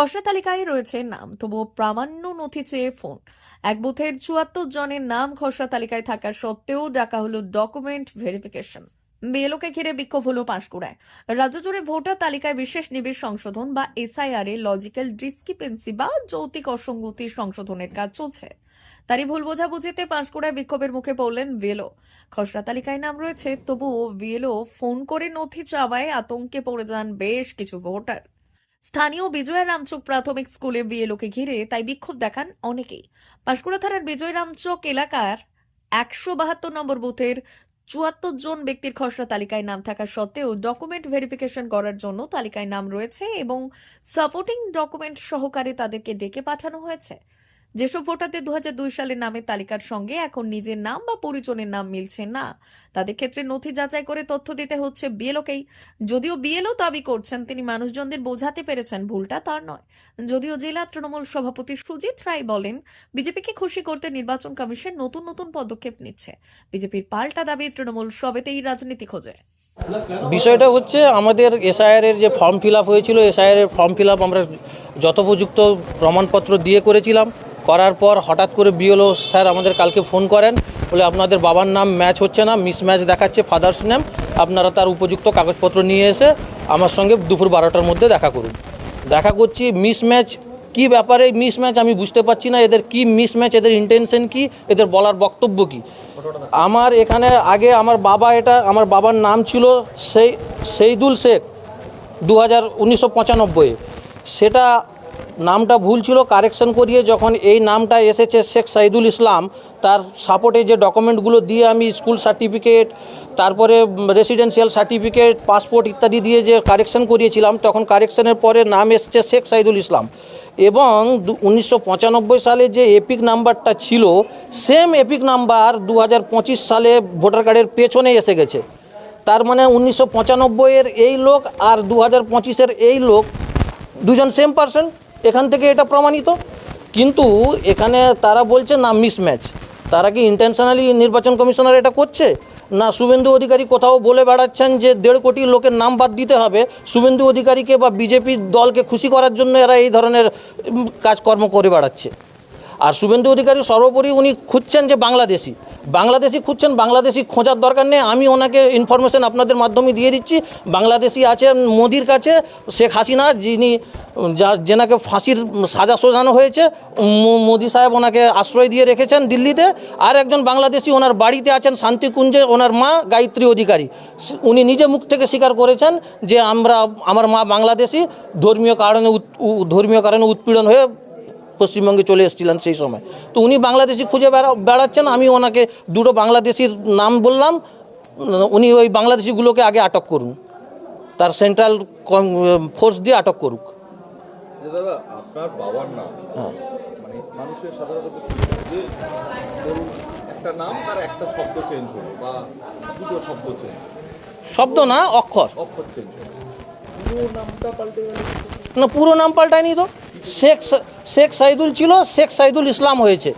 খসড়া তালিকায় রয়েছে নাম, তবুও প্রামাণ্য নথি চেয়ে ফোন এক বুথের চুয়াত্তর জনের নাম খসড়া তালিকায় থাকা সত্ত্বেও ডাকা হলো ডকুমেন্ট ভেরিফিকেশন বিএলওকে ঘিরে বিক্ষোভ হলো পাঁশকুড়ায়। রাজ্য জুড়ে ভোটার তালিকায় বিশেষ নিবিড় সংশোধন বা এসআইআর এ লজিক্যাল ডিসক্রিপেন্সি বা যৌতিক অসঙ্গতি সংশোধনের কাজ চলছে। তারই ভুল বোঝাবুঝিতে পাঁশকুড়ায় বিক্ষোভের মুখে পড়লেন বিএলও খসড়া তালিকায় নাম রয়েছে, তবুও বিএলও ফোন করে নথি চাওয়ায় আতঙ্কে পড়ে যান বেশ কিছু ভোটার। স্থানীয় বিজয় রামচোক প্রাথমিক স্কুলে লোকে ঘিরে তাই বিক্ষোভ দেখান অনেকেই। পাঁশকুড়া থানার বিজয় রামচক এলাকার একশো বাহাত্তর নম্বর বুথের চুয়াত্তর জন ব্যক্তির খসড়া তালিকায় নাম থাকা সত্ত্বেও ডকুমেন্ট ভেরিফিকেশন করার জন্য তালিকায় নাম রয়েছে এবং সাপোর্টিং ডকুমেন্ট সহকারে তাদেরকে ডেকে পাঠানো হয়েছে। যেসব ভোটারদের দু সালের নামের তালিকার সঙ্গে এখন নিজের নাম বা পরিচয়ের নাম মিলছে না। তাদের ক্ষেত্রে নথি যাচাই করে তথ্য দিতে হচ্ছে বিএলওকেই। যদিও বিএলও দাবি করছেন, তিনি মানুষজনদের বোঝাতে পেরেছেন ভুলটা তার নয়। যদিও জেলা তৃণমূল সভাপতি সুজিত রায় বলেন, বিজেপিকে খুশি করতে নির্বাচন কমিশন নতুন নতুন পদক্ষেপ নিচ্ছে। বিজেপির পাল্টা দাবি তৃণমূল সবেতেই রাজনীতি খোঁজে। বিষয়টা হচ্ছে আমাদের এসআইআর এর যে ফর্ম ফিল হয়েছিল, এসআইআর এর ফর্ম ফিল আমরা যথোপযুক্ত প্রমাণপত্র দিয়ে করেছিলাম। করার পর হঠাৎ করে বিএলও স্যার আমাদের কালকে ফোন করেন, বলে আপনাদের বাবার নাম ম্যাচ হচ্ছে না মিস ম্যাচ দেখাচ্ছে ফাদার্স নেম আপনারা তার উপযুক্ত কাগজপত্র নিয়ে এসে আমার সঙ্গে দুপুর বারোটার মধ্যে দেখা করুন। দেখা করছি মিস ম্যাচ কী ব্যাপারে মিস ম্যাচ আমি বুঝতে পারছি না, এদের কি মিস ম্যাচ এদের ইন্টেনশন কি, এদের বলার বক্তব্য কি? আমার এখানে আগে আমার বাবা এটা, আমার বাবার নাম ছিল সেই, সেইদুল শেখ দু হাজার সেটা নামটা ভুল ছিল কারেকশন করিয়ে যখন এই নামটা এসেছে শেখ সাইদুল ইসলাম, তার সাপোর্টে যে ডকুমেন্টগুলো দিয়ে আমি স্কুল সার্টিফিকেট তারপরে রেসিডেন্সিয়াল সার্টিফিকেট পাসপোর্ট ইত্যাদি দিয়ে যে কারেকশন করিয়েছিলাম, তখন কারেকশনের পরে নাম এসেছে শেখ সাইদুল ইসলাম। এবং উনিশশো সালে যে এপিক নাম্বারটা ছিল সেম এপিক নাম্বার দু হাজার পঁচিশ সালে ভোটার কার্ডের পেছনে এসে গেছে। তার মানে উনিশশো পঁচানব্বইয়ের এই লোক আর দু হাজার এই লোক, দুজন সেম পার্সন এখান থেকে এটা প্রমাণিত। কিন্তু এখানে তারা বলছে, না মিসম্যাচ তারা কি ইন্টেনশনালি নির্বাচন কমিশনার এটা করছে? না, শুভেন্দু অধিকারী কোথাও বলে বেড়াচ্ছেন যে দেড় কোটি লোকের নাম বাদ দিতে হবে। শুভেন্দু অধিকারীকে বা বিজেপির দলকে খুশি করার জন্য এরা এই ধরনের কাজকর্ম করে বেড়াচ্ছে। আর শুভেন্দু অধিকারী সর্বোপরি উনি খুঁজছেন যে বাংলাদেশি। বাংলাদেশি খুঁজছেন, বাংলাদেশি খোঁজার দরকার নেই। আমি ওনাকে ইনফরমেশন আপনাদের মাধ্যমে দিয়ে দিচ্ছি। বাংলাদেশি আছেন মোদির কাছে, শেখ হাসিনা, যিনি যা, যেনাকে ফাঁসির সাজা সোজানো হয়েছে মোদি সাহেব ওনাকে আশ্রয় দিয়ে রেখেছেন দিল্লিতে। আর একজন বাংলাদেশি, ওনার বাড়িতে আছেন শান্তিকুঞ্জে, ওনার মা গায়ত্রী অধিকারী। উনি নিজে মুখ থেকে স্বীকার করেছেন যে আমরা, আমার মা বাংলাদেশি, ধর্মীয় কারণে ধর্মীয় কারণে উৎপীড়ন হয়ে পশ্চিমবঙ্গে চলে এসেছিলেন সেই সময়। তো উনি বাংলাদেশি খুঁজে বেড়া বেড়াচ্ছেন আমি ওনাকে দুটো বাংলাদেশির নাম বললাম উনি ওই বাংলাদেশিগুলোকে আগে আটক করুন। তার সেন্ট্রাল ফোর্স দিয়ে আটক করুক। দাদা আপনার বাবার নাম হ্যাঁ। মানে মানুষের সাধারণত একটা নাম তার একটা শব্দ চেঞ্জ হলো বা দুটো শব্দ চেঞ্জ শব্দ না অক্ষর। অক্ষর চেঞ্জ হলো। পুরো নামটা পাল্টে গেল। না পুরো নাম পাল্টায়নি তো। শেখ শেখ সাইদুল ছিল, শেখ সাইদুল ইসলাম হয়েছে।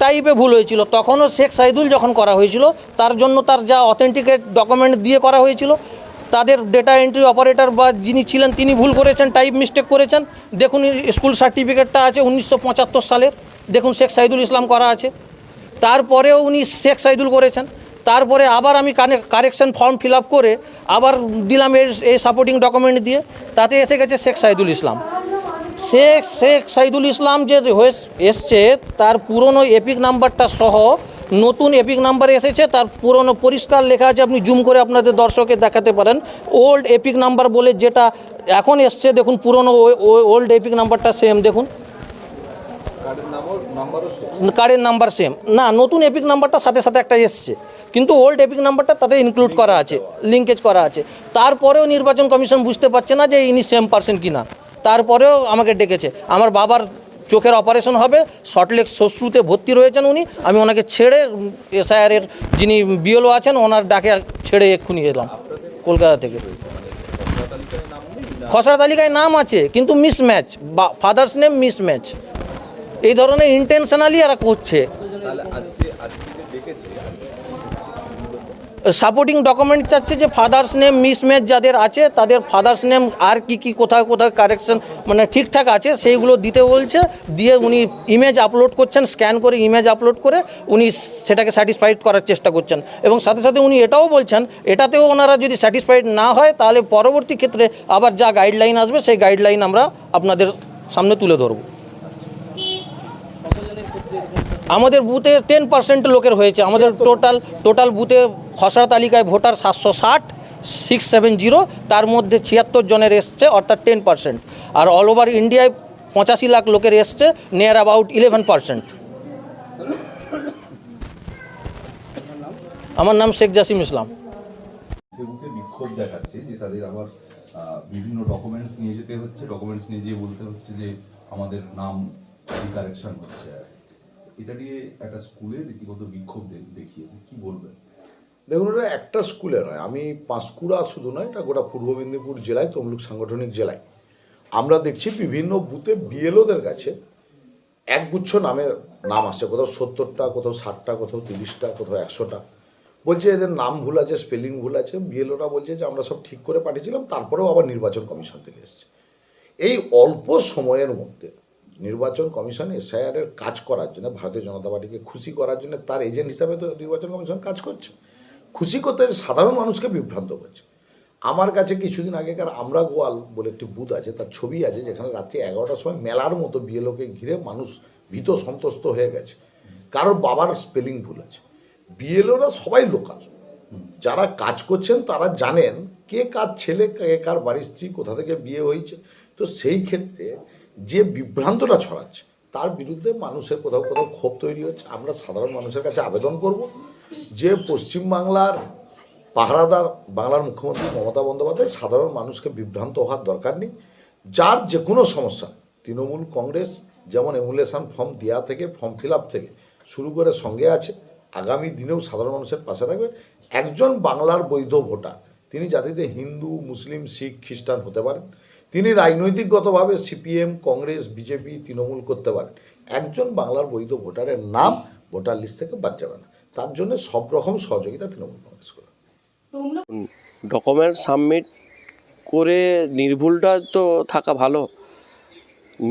টাইপে ভুল হয়েছিল। তখনও শেখ সাইদুল যখন করা হয়েছিল, তার জন্য তার যা অথেন্টিকেট ডকুমেন্ট দিয়ে করা হয়েছিল, তাদের ডেটা এন্ট্রি অপারেটর বা যিনি ছিলেন, তিনি ভুল করেছেন টাইপ মিস্টেক করেছেন। দেখুন স্কুল সার্টিফিকেটটা আছে উনিশশো পঁচাত্তর সালের। দেখুন, শেখ সাইদুল ইসলাম করা আছে। তারপরেও উনি শেখ সাইদুল করেছেন। তারপরে আবার আমি কারেকশন ফর্ম ফিল আপ করে আবার দিলাম এই এই সাপোর্টিং ডকুমেন্ট দিয়ে। তাতে এসে গেছে শেখ সাইদুল ইসলাম। শেখ শেখ সাইদুল ইসলাম যে হয়ে- এসছে তার পুরনো এপিক নাম্বারটা সহ নতুন এপিক নাম্বার এসেছে তার পুরনো পরিষ্কার লেখা আছে আপনি জুম করে আপনাদের দর্শকে দেখাতে পারেন। ওল্ড এপিক নাম্বার বলে যেটা এখন এসছে দেখুন পুরনো ওল্ড এপিক নাম্বারটা সেম দেখুন। কার্ডের নাম্বার সেম না নতুন এপিক নাম্বারটা সাথে সাথে একটা এসছে। কিন্তু ওল্ড এপিক নাম্বারটা তাতে ইনক্লুড করা আছে লিঙ্কেজ করা আছে। তারপরেও নির্বাচন কমিশন বুঝতে পারছে না যে ইনি সেম পার্সন কিনা। তারপরেও আমাকে ডেকেছে, আমার বাবার চোখের অপারেশন হবে শর্টলেক শ্বশ্রুতে ভর্তি রয়েছেন উনি, আমি ওনাকে ছেড়ে এসআইআর এর যিনি বিএলও আছেন, ওনার ডাকে ছেড়ে এক্ষুনি এলাম, কলকাতা থেকে। খসড়া তালিকায় নাম আছে, কিন্তু মিস ম্যাচ বা ফাদার্স নেম মিস ম্যাচ এই ধরনের ইন্টেনশনালি এরা করছে। সাপোর্টিং ডকুমেন্ট চাচ্ছে যে ফাদার্স নেম মিসম্যাচ যাদের আছে, তাদের ফাদার্স নেম আর কি কি, কোথায় কোথায় কারেকশন মানে ঠিকঠাক আছে, সেইগুলো দিতে বলছে। দিয়ে উনি ইমেজ আপলোড করছেন স্ক্যান করে ইমেজ আপলোড করে উনি সেটাকে স্যাটিসফাইড করার চেষ্টা করছেন। এবং সাথে সাথে উনি এটাও বলছেন, এটাতেও ওনারা যদি স্যাটিসফাইড না হয়, তাহলে পরবর্তী ক্ষেত্রে আবার যা গাইডলাইন আসবে, সেই গাইডলাইন আমরা আপনাদের সামনে তুলে ধরবো। আমাদের বুথে টেন পার্সেন্ট লোকের হয়েছে। আমাদের টোটাল টোটাল বুথে খসড়া তালিকায় ভোটার সাতশো ষাট সিক্স সেভেন জিরো তার মধ্যে ছিয়াত্তর জনের এসছে অর্থাৎ টেন পার্সেন্ট আর অল ওভার ইন্ডিয়ায় পঁচাশি লাখ লোকের এসছে নিয়ার অ্যাবাউট ইলেভেন পার্সেন্ট আমার নাম শেখ জাসিম ইসলাম। মুখে মুখে বিক্ষোভ দেখাচ্ছে যে তাদের আবার বিভিন্ন ডকুমেন্টস নিয়ে যেতে হচ্ছে। ডকুমেন্টস নিয়ে যেয়ে বলতে হচ্ছে যে আমাদের নাম কারেকশন হচ্ছে। এটা নিয়ে একটা স্কুলে রীতিমতো বিক্ষোভ দেখিয়েছে। কি বলবেন দেখুন, এটা একটা স্কুলে নয়। আমি পাঁশকুড়া শুধু নয়, এটা গোটা পূর্ব মেদিনীপুর জেলায়, তমলুক সাংগঠনিক জেলায়। আমরা দেখছি বিভিন্ন বুথে বিএলওদের কাছে একগুচ্ছ নামের নাম আসছে। কোথাও সত্তরটা, কোথাও ষাটটা, কোথাও তিরিশটা, কোথাও একশোটা। বলছে এদের নাম ভুল আছে, স্পেলিং ভুল আছে। বিএলওরা বলছে যে আমরা সব ঠিক করে পাঠিয়েছিলাম, তারপরেও আবার নির্বাচন কমিশন থেকে এসছে। এই অল্প সময়ের মধ্যে নির্বাচন কমিশন এসআইআরের কাজ করার জন্য, ভারতীয় জনতা পার্টিকে খুশি করার জন্য তার এজেন্ট হিসাবে তো নির্বাচন কমিশন কাজ করছে। খুশি করতে সাধারণ মানুষকে বিভ্রান্ত করছে। আমার কাছে কিছুদিন আগেকার আমরা গোয়াল বলে একটি বুথ আছে, তার ছবি আছে, যেখানে রাত্রি এগারোটার সময় মেলার মতো বিএলওকে ঘিরে মানুষ ভীত সন্ত্রস্ত হয়ে গেছে। কারোর বাবার স্পেলিং ভুল আছে। বিএলওরা সবাই লোকাল। যারা কাজ করছেন তারা জানেন কে কার ছেলে, কে কার বাড়ির স্ত্রী, কোথা থেকে বিয়ে হয়েছে। তো সেই ক্ষেত্রে যে বিভ্রান্তটা ছড়াচ্ছে, তার বিরুদ্ধে মানুষের কোথাও কোথাও ক্ষোভ তৈরি হচ্ছে। আমরা সাধারণ মানুষের কাছে আবেদন করব যে পশ্চিমবাংলার পাহারাদার, বাংলার মুখ্যমন্ত্রী মমতা বন্দ্যোপাধ্যায় সাধারণ মানুষকে বিভ্রান্ত হওয়ার দরকার নেই। যার যে কোনো সমস্যা, তৃণমূল কংগ্রেস যেমন এমুলেশন ফর্ম দেওয়া থেকে ফর্ম ফিল থেকে শুরু করে সঙ্গে আছে, আগামী দিনেও সাধারণ মানুষের পাশে থাকবে। একজন বাংলার বৈধ ভোটার, তিনি জাতিতে হিন্দু, মুসলিম, শিখ, খ্রিস্টান হতে পারেন। তিনি রাজনৈতিকগতভাবে সিপিএম কংগ্রেস বিজেপি তৃণমূল করতে পারেন। একজন বাংলার বৈধ ভোটারের নাম ভোটার লিস্ট থেকে বাদ যাবে না। তার জন্য সব রকম সহযোগিতা তৃণমূল কংগ্রেস করে। ডকুমেন্ট সাবমিট করে নির্ভুলটা তো থাকা ভালো।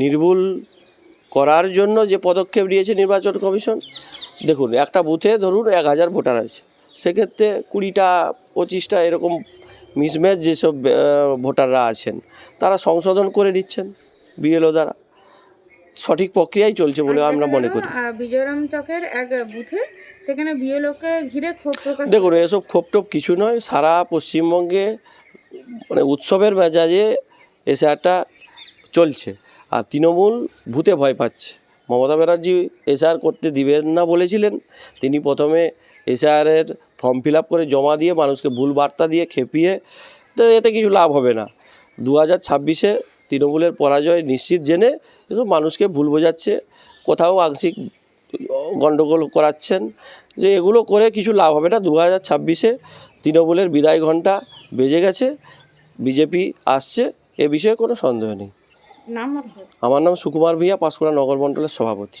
নির্ভুল করার জন্য যে পদক্ষেপ নিয়েছে নির্বাচন কমিশন দেখুন একটা বুথে ধরুন এক হাজার ভোটার আছে। সেক্ষেত্রে কুড়িটা পঁচিশটা এরকম মিসম্যাচ যেসব ভোটাররা আছেন তারা সংশোধন করে নিচ্ছেন বিএলও দ্বারা। সঠিক প্রক্রিয়াই চলছে বলে আমরা মনে করি। বিজয়রাম চকের এক বুথে সেখানে বিএলওকে ঘিরে ক্ষোভ প্রকাশ দেখুন এসব ক্ষোভ টোপ কিছু নয় সারা পশ্চিমবঙ্গে মানে উৎসবের মেজাজে এসআরটা চলছে। আর তৃণমূল ভূতে ভয় পাচ্ছে। মমতা ব্যানার্জি এসআর করতে দিবেন না বলেছিলেন তিনি প্রথমে এসআরের ফর্ম ফিল আপ করে জমা দিয়ে মানুষকে ভুল বার্তা দিয়ে খেপিয়ে তো এতে কিছু লাভ হবে না। দু হাজার ছাব্বিশে তৃণমূলের পরাজয় নিশ্চিত জেনে এসব মানুষকে ভুল বোঝাচ্ছে কোথাও আংশিক গণ্ডগোল করাচ্ছেন যে এগুলো করে কিছু লাভ হবে না। দু হাজার ছাব্বিশে তৃণমূলের বিদায় ঘণ্টা বেজে গেছে বিজেপি আসছে এ বিষয়ে কোনো সন্দেহ নেই। আমার নাম সুকুমার ভূঁইয়া পাঁশকুড়া নগর মণ্ডলের সভাপতি।